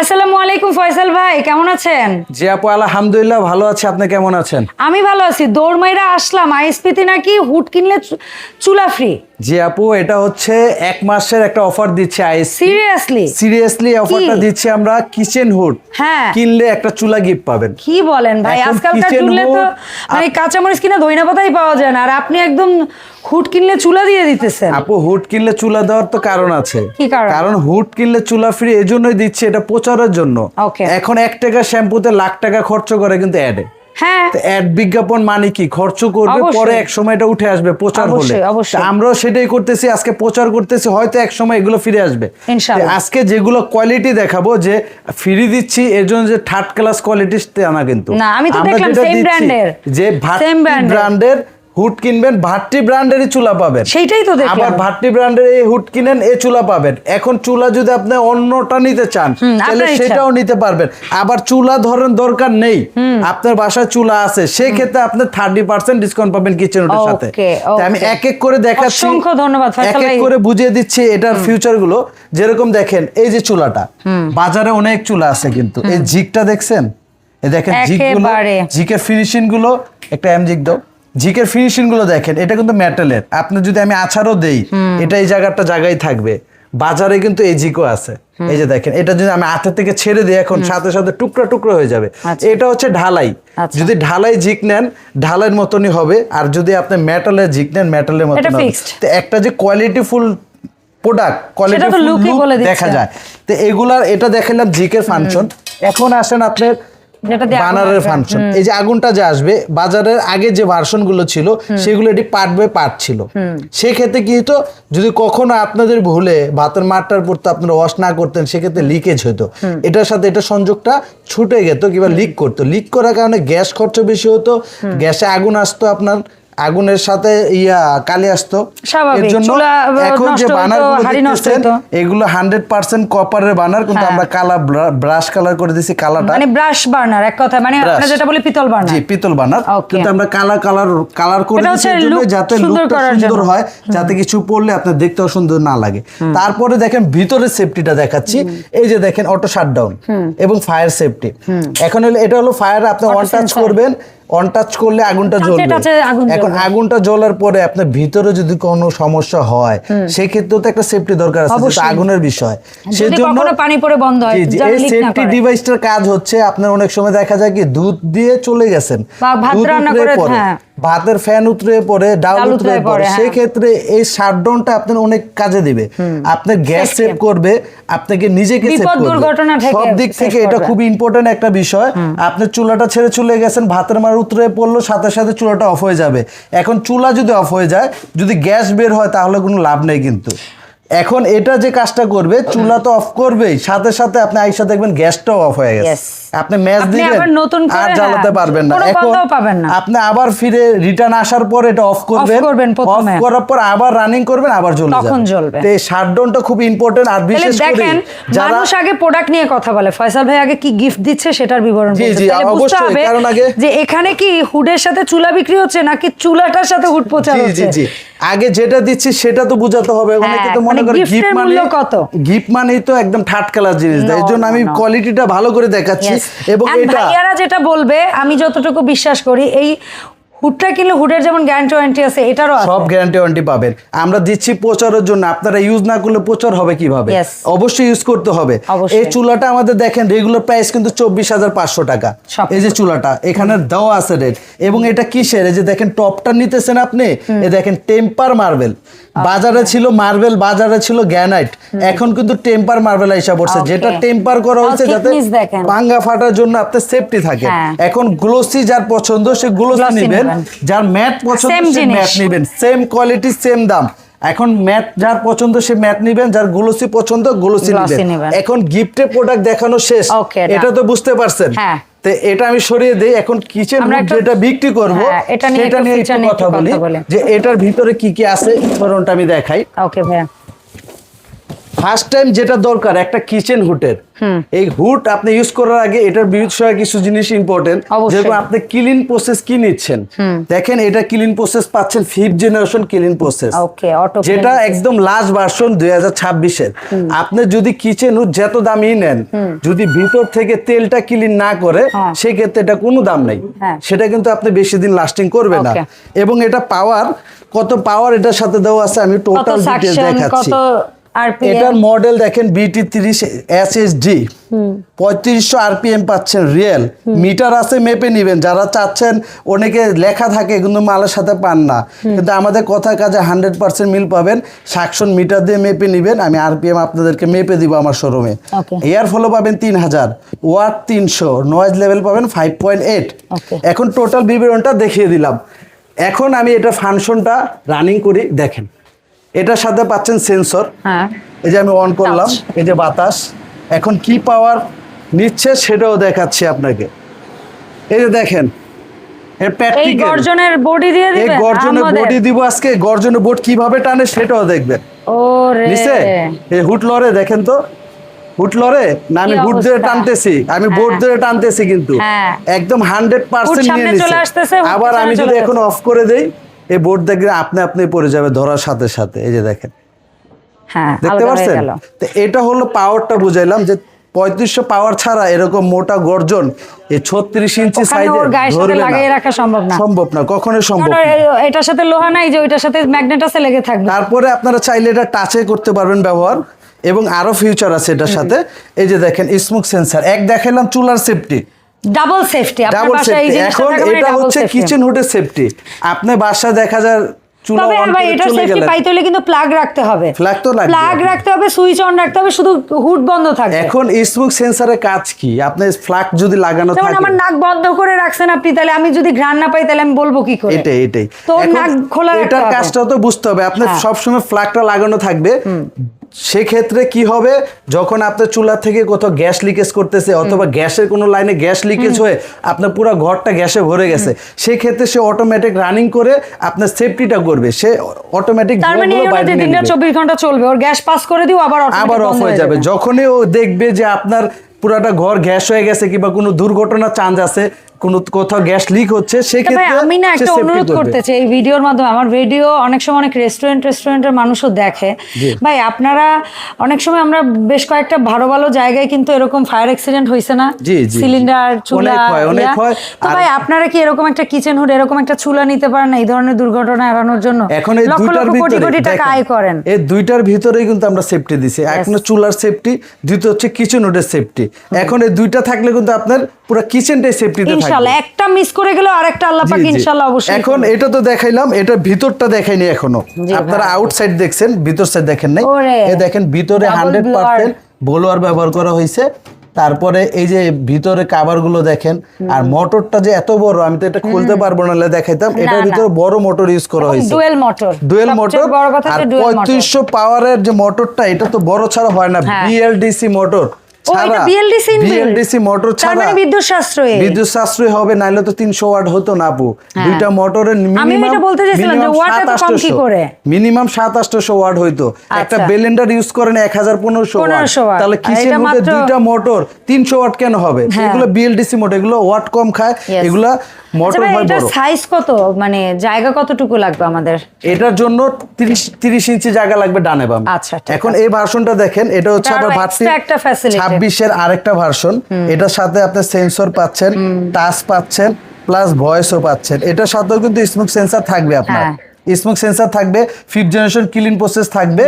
আসসালামু আলাইকুম ফয়সাল ভাই কেমন আছেন? জি আপু আলহামদুলিল্লাহ ভালো আছি। আপনি কেমন আছেন? আমি ভালো আছি। দৌড়মাইরা আসলাম আইএসপিতে নাকি হুট কিনলে চুলা ফ্রি জি আপু এটা হচ্ছে এক মাসের একটা অফার দিচ্ছে সিরিয়াসলি সিরিয়াসলি অফারটা দিচ্ছি আমরা কিচেন হুড হ্যাঁ। কিনলে একটা চুলা গিফট পাবেন। কি বলেন ভাই? আজকালকার চুলে তো মানে কাঁচামরিচ কিনা ধইনা পাতাই পাওয়া যায় না। আর আপনি একদম হুড কিনলে চুলা দিয়ে দিতেছেন। আপু হুড কিনলে চুলা দেওয়ার তো কারণ আছে। কি কারণ? কারণ হুড কিনলে চুলা ফ্রি এই জন্যই দিচ্ছে এটা প্রচারের জন্য. এখন এক টাকা শ্যাম্পুতে লাখ টাকা খরচ করে কিন্তু অ্যাডে হ্যাঁ। অ্যাড বিজ্ঞাপন মানে কি? খরচ করবে পরে এক সময় এটা উঠে আসবে প্রচার হলে। অবশ্যই, অবশ্যই। তা আমরাও সেটাই করতেছি আজকে প্রচার করতেছি হয়তো এক সময় এগুলো ফিরে আসবে। আজকে যেগুলো কোয়ালিটি দেখাবো যে ফ্রি দিচ্ছি এর জন্য যে থার্ড ক্লাস কোয়ালিটি না কিন্তু। না, আমি তো দেখলাম যে ব্র্যান্ডের হুড কিনবেন ভাট্টি ব্র্যান্ডেরই চুলা পাবেন। সেইটাই তো দেখলাম। আবার ভাট্টি ব্র্যান্ডের এই হুড কিনেন এই চুলা পাবেন। এখন চুলা যদি আপনি অন্যটা নিতে চান তাহলে সেটাও নিতে পারবেন। আবার চুলা ধরেন দরকার নেই। আপনার বাসায় চুলা আছে সেই ক্ষেত্রে আপনি থার্টি পার্সেন্ট ডিসকাউন্ট পাবেন কিচেন ওটার সাথে। আমি এক এক করে দেখাচ্ছি। অসংখ্য ধন্যবাদ, এক এক করে বুঝিয়ে দিচ্ছি এটার ফিউচারগুলো। যেরকম দেখেন এই যে চুলাটা বাজারে অনেক চুলা আছে কিন্তু। এই জিকটা দেখছেন? এই দেখেন জিকগুলো একেবারে। জিকের ফিনিশিংগুলো একটা এম জিক দাও। জিকের ফিনিশিংগুলো দেখেন এটা কিন্তু মেটালের আপনি যদি আমি আছাড়ও দেই এটা এই জায়গাটা জায়গায় থাকবে। বাজারে কিন্তু এই জিকও আছে। এই যে দেখেন এটা যদি আমি হাতের থেকে ছেড়ে দিই এখন সাথে সাথে টুকরা টুকরো হয়ে যাবে। আচ্ছা। এটা হচ্ছে ঢালাই। আচ্ছা। যদি ঢালাই জিক নেন ঢালাইয়ের মতনই হবে। আর যদি আপনি মেটালের জিক নেন মেটালের মতন হবে। তো একটা যে কোয়ালিটি ফুল প্রোডাক্ট কোয়ালিটি দেখা যায়। তো এগুলার এটা দেখালাম জিকের ফাংশন এখন আসেন আপনার বানারের ফাংশন এই যে আগুনটা যে আসবে বাজারের আগে যে ছিল সেগুলো এটি পার্ট বাই পার্ট ছিল। সেক্ষেত্রে কি হতো যদি কখনো আপনাদের ভুলে ভাতের মাঠটার পড়তো আপনারা ওয়াশ না করতেন সেক্ষেত্রে লিকেজ হতো এটার সাথে এটা সংযোগটা ছুটে যেত কিংবা লিক করতো। লিক করার কারণে গ্যাস খরচ বেশি হতো গ্যাসে আগুন আসতো আপনার আগুনের সাথে ইয়া কালি আসতো। এর জন্য এখন যে নষ্ট বানার দেখতেছেন এগুলো হান্ড্রেড পার্সেন্ট কপারের বানার কিন্তু হ্যাঁ। আমরা কালা ব্রাশ কালার করে দিছি কালারটা মানে ব্রাশ বার্নার এক কথা মানে আমরা যেটা বলি পিতল জি পিতল বানার কিন্তু আমরা কালার কালার কালার করে এর জন্য যাতে লুকটা সুন্দর হয় যাতে কিছু পড়লে আপনার দেখতেও সুন্দর না লাগে। তারপরে দেখেন ভিতরে সেফটিটা দেখাচ্ছি। এই যে দেখেন অটো শাটডাউন এবং ফায়ার সেফটি এখন হলো এটা হলো ফায়ার আপনি অন টাচ করবেন অন টাচ করলে আগুনটা জ্বলবে এখন আগুনটা জ্বলার পরে আপনার ভিতরে যদি কোনো সমস্যা হয় সেক্ষেত্রে তো একটা সেফটি দরকার আছে। আগুনের বিষয় সেজন্য পানি পড়ে বন্ধ হয়, এই সেফটি। ডিভাইসটার কাজ হচ্ছে আপনার অনেক সময় দেখা যায় কি দুধ দিয়ে চলে গেছেন বা ভাত রান্না করে, হ্যাঁ। ভাতের ফ্যান উতরে পড়ে ডাল উতরে পড়ে। হ্যাঁ। সেই ক্ষেত্রে এই শাটডাউনটা আপনার অনেক কাজে দিবে। আপনার গ্যাস সেভ করবে। আপনাকে নিজেকে সেভ করবে। সব দিক থেকে এটা। খুবই ইম্পর্টেন্ট একটা বিষয়। আপনি চুলাটা ছেড়ে চলে গেছেন ভাতের মার উতরে পড়ল সাথে সাথে চুলাটা অফ হয়ে যাবে। এখন চুলা যদি অফ হয়ে যায় যদি গ্যাস বের হয় তাহলে কোনো লাভ নেই কিন্তু। এখন এটা যে কাজটা করবে চুলা তো অফ করবেই। সাথে সাথে আপনি আইসা দেখবেন গ্যাসটাও অফ হয়ে গেছে. আপনি ম্যাচ আপনি দিবেন আবার নতুন করে, আর জ্বালাতে হ্যাঁ, পারবেন না। এখন পাবেন না। আপনি আবার ফিরে রিটার্ন আসার পর এটা অফ করবেন। করবেন অফ করার পর আবার রানিং করবেন আবার জ্বলে তখন জ্বলবে। তো এই শাটডাউনটা খুব ইম্পর্টেন্ট আর বিশেষ করে দেখেন যারা মানুষ আগে প্রোডাক্ট নিয়ে কথা বলে। ফয়সাল ভাই আগে কি গিফট দিচ্ছে সেটার বিবরণ জি, জি, অবশ্যই, কারণ আগে- যে এখানে কি হুডের সাথে চুলা বিক্রি হচ্ছে নাকি চুলাটার সাথে হুড প্রচার জি জি জি। আগে যেটা দিচ্ছি সেটা তো বোঝাতে হবে। অনেকে হ্যাঁ, তো মনে মানে করে গিফট মানে কত? গিফট মানেই তো একদম ক্লাস জিনিস। দেয় No, এই জন্য আমি কোয়ালিটিটা ভালো করে দেখাচ্ছি. এবং এটা ভাইয়ারা যেটা বলবে আমি যতটুকু বিশ্বাস করি এই হুডটা কিনলে হুডের যেমন গ্যারান্টি ওয়ারেন্টি আছে এটারও আছে। সব গ্যারান্টি ওয়ারেন্টি পাবেন। আমরা দিচ্ছি প্রচারের জন্য আপনারা ইউজ না করলে প্রচার হবে কীভাবে? অবশ্যই ইউজ করতে হবে। এই চুলাটা আমাদের দেখেন রেগুলার প্রাইস কিন্তু চব্বিশ হাজার পাঁচশো টাকা। এই যে চুলাটা এখানে দেওয়া আছে রেট এবং এটা কিসের? এই যে দেখেন টপটা নিতেছেন আপনি এ দেখেন টেম্পার মার্বেল বাজারে ছিল মার্বেল বাজারে ছিল গ্যানাইট এখন কিন্তু টেম্পার মার্বেল হিসাব পড়ছে। যেটা টেম্পার করা হয়েছে যাতে। ভাঙ্গা ফাটার জন্য আপনার সেফটি থাকে। হ্যাঁ। এখন গ্লোসি যার পছন্দ সে গ্লোসি নেবেন। যার ম্যাট পছন্দ সে। ম্যাট নেবেন। সেম কোয়ালিটি সেম দাম। এখন ম্যাট যার পছন্দ সে ম্যাট নেবেন। যার গ্লোসি পছন্দ গ্লোসি নেবেন। এখন গিফটে প্রোডাক্ট দেখানো শেষ। এটা তো বুঝতে পারছেন। হ্যাঁ। তো এটা আমি সরিয়ে দেই। এখন কিচেন যেটা বিক্রি করব হ্যাঁ, এটা নিয়ে কথা বলি যে এটার ভিতরে কি কি আছে ধরুনটা আমি দেখাই। ওকে ভাইয়া। ফার্স্ট টাইম যেটা দরকার একটা কিচেন হুটের এই হুড আপনি ইউজ করার আগে এটার বিষয়ে কিছু জিনিস ইম্পর্টেন্ট যেরকম আপনি ক্লিন প্রসেস কি নিচ্ছেন? দেখেন এটা ক্লিন প্রসেস পাচ্ছেন ফিফথ জেনারেশন ক্লিন প্রসেস যেটা একদম লাস্ট ভার্সন দুই হাজার ছাব্বিশের। আপনি যদি কিচেন হুড যত দামি নেন যদি ভিতর থেকে তেলটা ক্লিন না করে হ্যাঁ। সেক্ষেত্রে এটা কোনো দাম নাই। হ্যাঁ। সেটা কিন্তু আপনি বেশি দিন লাস্টিং করবে না। এবং এটা পাওয়ার কত পাওয়ার এটার সাথে দেওয়া আছে আমি টোটাল ডিটেলস দেখাচ্ছি। এটার মডেল দেখেন বিটি তিরিশ এস এস ডি পঁয়ত্রিশশো আরপিএম পাচ্ছেন রিয়েল মিটার আছে মেপে নিবেন। যারা চাচ্ছেন অনেকে লেখা থাকে কিন্তু মালের সাথে পান না। কিন্তু আমাদের কথা কাজে হান্ড্রেড পার্সেন্ট মিল পাবেন। সাকশন মিটার দিয়ে মেপে নিবেন। আমি আরপিএম আপনাদেরকে মেপে দিব আমার শোরুমে. এয়ার ফলো পাবেন তিন হাজার। ওয়াট তিনশো। নয়েজ লেভেল পাবেন ফাইভ পয়েন্ট এইট এখন টোটাল বিবরণটা দেখিয়ে দিলাম। এখন আমি এটা ফাংশনটা রানিং করি দেখেন। এটার সাথে পাচ্ছেন সেন্সর হ্যাঁ। এই যে আমি অন করলাম এই যে বাতাস। এখন কি পাওয়ার নিচ্ছে সেটাও দেখাচ্ছি আপনাকে। এই যে দেখেন এই গর্জনের বডি দিয়ে এই গর্জনের বডি দিব আজকে গর্জনের বোর্ড কীভাবে টানে সেটাও দেখবেন। ওরে। নিচে এই হুট লরে দেখেন তো। হুট লরে না আমি হুট ধরে টানতেছি। আমি বোর্ড হ্যাঁ। ধরে টানতেছি কিন্তু। হ্যাঁ। একদম হান্ড্রেড পার্সেন্ট নিয়ে নিচ্ছে। আবার আমি যদি এখন অফ করে দেই এই বোর্ড দেখবে আপনি আপনি পড়ে যাবে ধরার সাথে সাথে এই যে দেখেন। হ্যাঁ দেখতে পাচ্ছেন তো এটা হলো পাওয়ারটা বুঝাইলাম যে পঁয়ত্রিশশো পাওয়ার ছাড়া এরকম মোটা গর্জন এই ছত্রিশ ইঞ্চি ওখানে সাইজে ওর গায়ের লাগিয়ে রাখা সম্ভব না। সম্ভব না কখনোই সম্ভব এটার সাথে লোহা নাই যে ওইটার সাথে ম্যাগনেট আছে লেগে থাকবে। তারপরে আপনারা চাইলে এটা টাচে করতে পারবেন ব্যবহার এবং আরও ফিউচার আছে এটার সাথে। এই যে দেখেন স্মোক সেন্সার এক দেখাইলাম চুলার safety double safety double safety এখন মানে এটা হচ্ছে কিচেন হুডের সেফটি আপনি বাসায় দেখা যায় তবে ভাই করে সেফটি পাইতে হলে কিন্তু প্লাগ রাখতে হবে। তো লাগবে। প্লাগ রাখতে হবে সুইচ অন রাখতে হবে শুধু হুড বন্ধ থাকবে। এখন স্মোক সেন্সারের কাজ কি? আপনি যদি লাগানো যেমন আমার নাক বন্ধ করে রাখছেন আপনি তাহলে আমি যদি ঘ্রাণ না পাই তাহলে আমি বলব কি করে? এটাই এটাই। তো নাক খোলা এটার কাজটা তো বুঝতে হবে। আপনার হ্যাঁ। সবসময় ফ্ল্যাগটা লাগানো থাকবে। সেক্ষেত্রে কি হবে? যখন আপনার চুলা থেকে কোথাও গ্যাস লিকেজ করতেছে অথবা গ্যাসের কোনো লাইনে গ্যাস লিকেজ হয়ে আপনার পুরো ঘরটা গ্যাসে ভরে গেছে সেই ক্ষেত্রে সে অটোমেটিক রানিং করে আপনার সেফটিটা করবে। সে অটোমেটিক তার মানে যে দিনটা চব্বিশ ঘণ্টা চলবে ওর গ্যাস পাস করে দিও আবার আবার অফ হয়ে যাবে। যখনই ও দেখবে যে আপনার পুরাটা ঘর গ্যাস হয়ে গেছে কিংবা কোনো দুর্ঘটনার চান্স আছে কোনো কোথাও গ্যাস লিক হচ্ছে সেক্ষেত্রে আমি না একটা অনুরোধ করতে চাই এই ভিডিওর মাধ্যমে। আমার ভিডিও অনেক সময় অনেক রেস্টুরেন্ট রেস্টুরেন্টের মানুষও দেখে। ভাই আপনারা অনেক সময় আমরা বেশ কয়েকটা ভালো ভালো জায়গায় কিন্তু এরকম ফায়ার অ্যাক্সিডেন্ট না। সিলিন্ডার চুলা। তো ভাই আপনারা কি এরকম একটা কিচেন হুড এরকম একটা চুলা নিতে পারেন না এই ধরনের দুর্ঘটনা এড়ানোর জন্য? এখন এই দুইটার কোটি ভিতরে কোটি টাকা আয় করেন। এই দুইটার ভিতরেই কিন্তু আমরা সেফটি দিছি। এক চুলার সেফটি দ্বিতীয় হচ্ছে কিচেন হুডের সেফটি এখন এই দুইটা থাকলে কিন্তু আপনার পুরো কিচেনটাই সেফটিতে থাকবে। ইনশাল্লাহ একটা মিস করে গেলেও আরেকটা আল্লাহ পাক জি। অবশ্যই এখন এটা তো দেখাইলাম এটা ভিতরটা দেখাইনি এখনও। আপনারা। আউটসাইড দেখছেন ভিতর সাইড দেখেন নাই। এই দেখেন ভিতরে double hundred blower। Percent blower ব্যবহার করা হয়েছে। তারপরে এই যে ভিতরে কাভারগুলো দেখেন আর মোটরটা যে এত বড় আমি তো এটা খুলতে পারব না দেখাইতাম। এটার। ভিতরে বড় মোটর ইউজ করা হয়েছে। ডুয়েল মোটর ডুয়েল মোটর আর পাওয়ারের যে মোটরটা এটা তো বড় ছাড়া হয় না। হ্যাঁ। বিএলডিসি মোটর ও, এটা BLDC inbuilt? বিএলডিসি মোটর ছাড়া বিদ্যুৎ সাশ্রয়ী বিদ্যুৎ সাশ্রয় হবে নাহলে তো তিনশো ওয়াট হতো না আপু দুইটা মোটরের আমি বলতে চাইছিলাম যে watt এত কম কি করে? মিনিমাম সাত আটশো ওয়াট হইতো একটা। ইউজ করেন এক হাজার পনেরোশো 1500 watt। তাহলে আর মধ্যে দুইটা মোটর তিনশো ওয়াট কেন হবে। এগুলো বিএলডিসি মোটর এগুলো ওয়াট কম খায় Yes। মোটর হয় এটার বড় সাইজ কত মানে জায়গা কতটুকু লাগবে আমাদের এটার জন্য তিরিশ তিরিশ ইঞ্চি জায়গা লাগবে ডানে বাম আচ্ছা, এখন এই ভার্সনটা দেখেন এটা হচ্ছে আবার ভার্সন একটা facility। ছাব্বিশের আরেকটা ভার্সন এটার সাথে আপনি সেন্সর পাচ্ছেন টাচ পাচ্ছেন প্লাস ভয়েসও পাচ্ছেন। এটার সাথেও কিন্তু স্মোক সেন্সর থাকবে আপনার। হ্যাঁ। স্মোক সেন্সর থাকবে ফিফথ জেনারেশন ক্লিন প্রসেস থাকবে।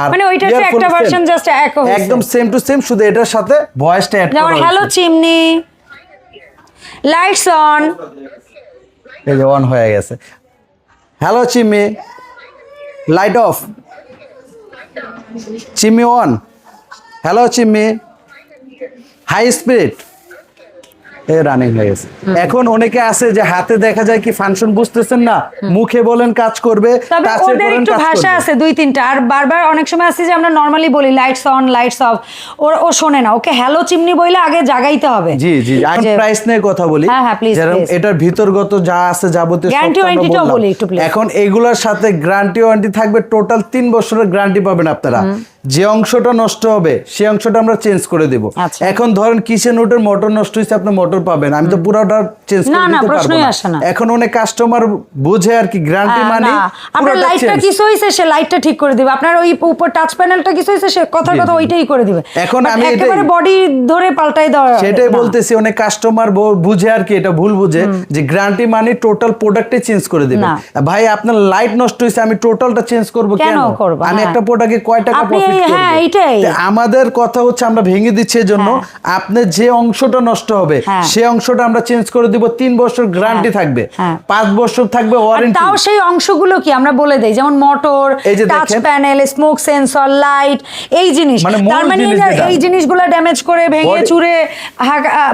আর মানে ওইটার একটা just এক একদম সেম টু সেম শুধু এটার সাথে ভয়েসটা অ্যাড করা হ্যালো চিমনি লাইটস অন এই যে অন হয়ে গেছে। Hello chimney light off chimney on hello chimney high speed A running হয়ে গেছে। এখন অনেকে আছে যে হাতে দেখা যায় কি ফাংশন বুঝতেছেন না মুখে বলেন কাজ করবে তবে ওদের একটু ভাষা আছে দুই তিনটা। আর বারবার অনেক সময় আছে যে আমরা নর্মালি বলি লাইটস অন লাইটস অফ ও ও শোনে না। ওকে হ্যালো চিমনি বইলে আগে জাগাইতে হবে। জি জি এখন প্রাইস নিয়ে কথা বলি। হ্যাঁ, হ্যাঁ, এটার ভিতরগত যা আছে যাবতীয় সব Guarantee তো আমরা warranty টাও বললাম। বলি একটু. এখন এগুলোর সাথে গ্যারান্টি ওয়ারেন্টি থাকবে টোটাল তিন বছরের গ্যারান্টি পাবেন আপনারা। যে অংশটা নষ্ট হবে সেই অংশটা আমরা চেঞ্জ করে দেব। আচ্ছা। এখন ধরেন কিচেন রুটের মোটর নষ্ট হয়েছে আপনি মোটর পাবেন। আমি তো পুরোটা চেঞ্জ করে দিতে পারব না। এখন অনেক কাস্টমার বুঝে আর কি গ্যারান্টি মানে আপনার লাইটটা কিছু হয়েছে সে লাইটটা ঠিক করে দিবে। আপনার ওই উপর টাচ প্যানেলটা কিছু হয়েছে সে কথার কথা ওইটাই করে দিবে। এখন আমি একেবারে বডি ধরে পাল্টাই দেওয়া সেটাই বলতেছি অনেক কাস্টমার বুঝে আর কি এটা ভুল বুঝে যে গ্যারান্টি মানে টোটাল প্রোডাক্টে চেঞ্জ করে দেবে। ভাই আপনার লাইট নষ্ট হয়েছে আমি টোটালটা চেঞ্জ করব কেন? আমি হ্যাঁ। একটা প্রোডাক্টে কয় টাকা প্রফিট হ্যাঁ, এইটাই। আমাদের কথা হচ্ছে আমরা ভেঙে দিচ্ছি এজন্য আপনার যে অংশটা নষ্ট হবে হ্যাঁ। সেই অংশটা আমরা চেঞ্জ করে দিব তিন বছর গ্যারান্টি থাকবে হ্যাঁ। পাঁচ বছর থাকবে ওয়ারেন্টি তাও সেই অংশগুলো কি আমরা বলে দেই? যেমন motor touch panel smoke sensor light এই জিনিস। মানে তার মানে এই জিনিসগুলো ড্যামেজ করে ভেঙে চুরে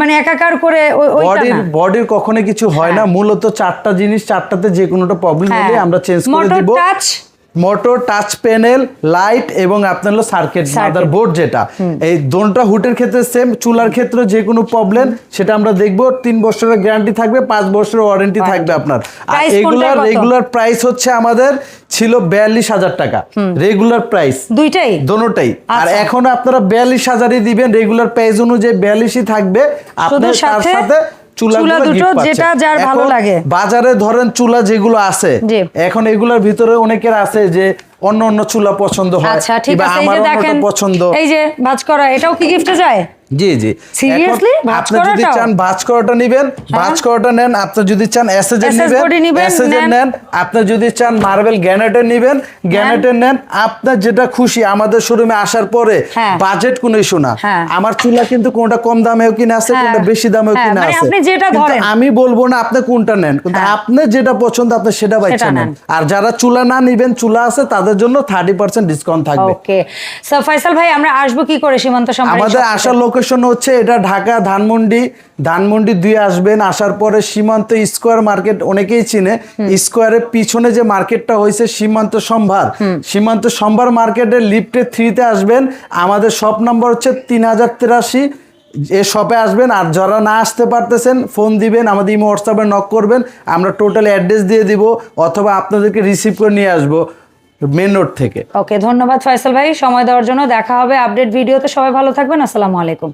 মানে একাকার করে বডির বডির কখনো কিছু হয় না। মূলত চারটা জিনিস চারটাতে যে কোনোটা প্রবলেম হ্যাঁ। হলে আমরা চেঞ্জ করে মোটর দিব। Touch motor touch panel light এবং আপনার হলো সার্কিট মাদার বোর্ড যেটা। এই দোনটা হুটের ক্ষেত্রে সেম চুলার ক্ষেত্রে যে কোনো প্রবলেম সেটা আমরা দেখব। তিন বছরের গ্যারান্টি থাকবে পাঁচ বছরের ওয়ারেন্টি থাকবে আপনার। আর এগুলার রেগুলার প্রাইস হচ্ছে আমাদের ছিল বিয়াল্লিশ হাজার টাকা। রেগুলার প্রাইস দুইটাই? দোনোটাই। আর আচ্ছা। এখন আপনারা বিয়াল্লিশ হাজারই দিবেন রেগুলার প্রাইস অনুযায়ী বিয়াল্লিশই থাকবে। আপনার তার সাথে চুলা চুলা দুটো যেটা যার ভালো লাগে। বাজারে ধরেন চুলা যেগুলো আছে এখন এগুলোর ভিতরে অনেকের আছে যে অন্য অন্য চুলা পছন্দ হয় আচ্ছা ঠিক আছে এই যে দেখেন পছন্দ। এই যে ভাজ করা এটাও কি গিফটে যায়? জি জি ভাঁজ আপনি যদি হ্যাঁ। চান ভাঁজ করাটা নিবেন ভাঁজ করাটা নেন আপনি যদি চান নিবেন নেন। আপনি যদি চান মার্বেল গ্যানেটের নিবেন গ্যানেটের নেন আপনার যেটা খুশি আমাদের শোরুমে আসার পরে হ্যাঁ। বাজেট কোনো ইস্যু না হ্যাঁ। আমার চুলা কিন্তু কোনটা কম দামেও কিনা আছে হ্যাঁ। কোনটা বেশি দামেও হ্যাঁ, কিনা মানে আছে আপনি যেটা ধরেন। আমি বলব না আপনি কোনটা নেন কিন্তু আপনি যেটা পছন্দ আপনি সেটা বাইছে নেন। আর যারা চুলা না নিবেন চুলা আছে তাদের জন্য থার্টি পার্সেন্ট ডিসকাউন্ট থাকবে ওকে স্যার ফয়সাল ভাই আমরা আসব কি করে সীমান্ত আমাদের আসার লোকেশন হচ্ছে এটা ঢাকা ধানমন্ডি। ধানমন্ডি দুই আসবেন, আসার পরে সীমান্ত স্কোয়ার মার্কেট অনেকেই চিনে। স্কোয়ারের পিছনে যে মার্কেটটা হয়েছে সীমান্ত সম্ভার। সীমান্ত সম্ভার মার্কেটের লিফটে থ্রিতে আসবেন। আমাদের শপ নাম্বার হচ্ছে তিন হাজার তিরাশি। এ শপে আসবেন আর যারা না আসতে পারতেছেন, ফোন দিবেন, আমাদের ইমো হোয়াটসঅ্যাপে নক করবেন। আমরা টোটাল অ্যাড্রেস দিয়ে দিব অথবা আপনাদেরকে রিসিভ করে নিয়ে আসব। মেন রোড থেকে। ওকে ধন্যবাদ ফয়সাল ভাই। সময় দেওয়ার জন্য দেখা হবে আপডেট ভিডিওতে সবাই ভালো থাকবেন, আসসালামু আলাইকুম।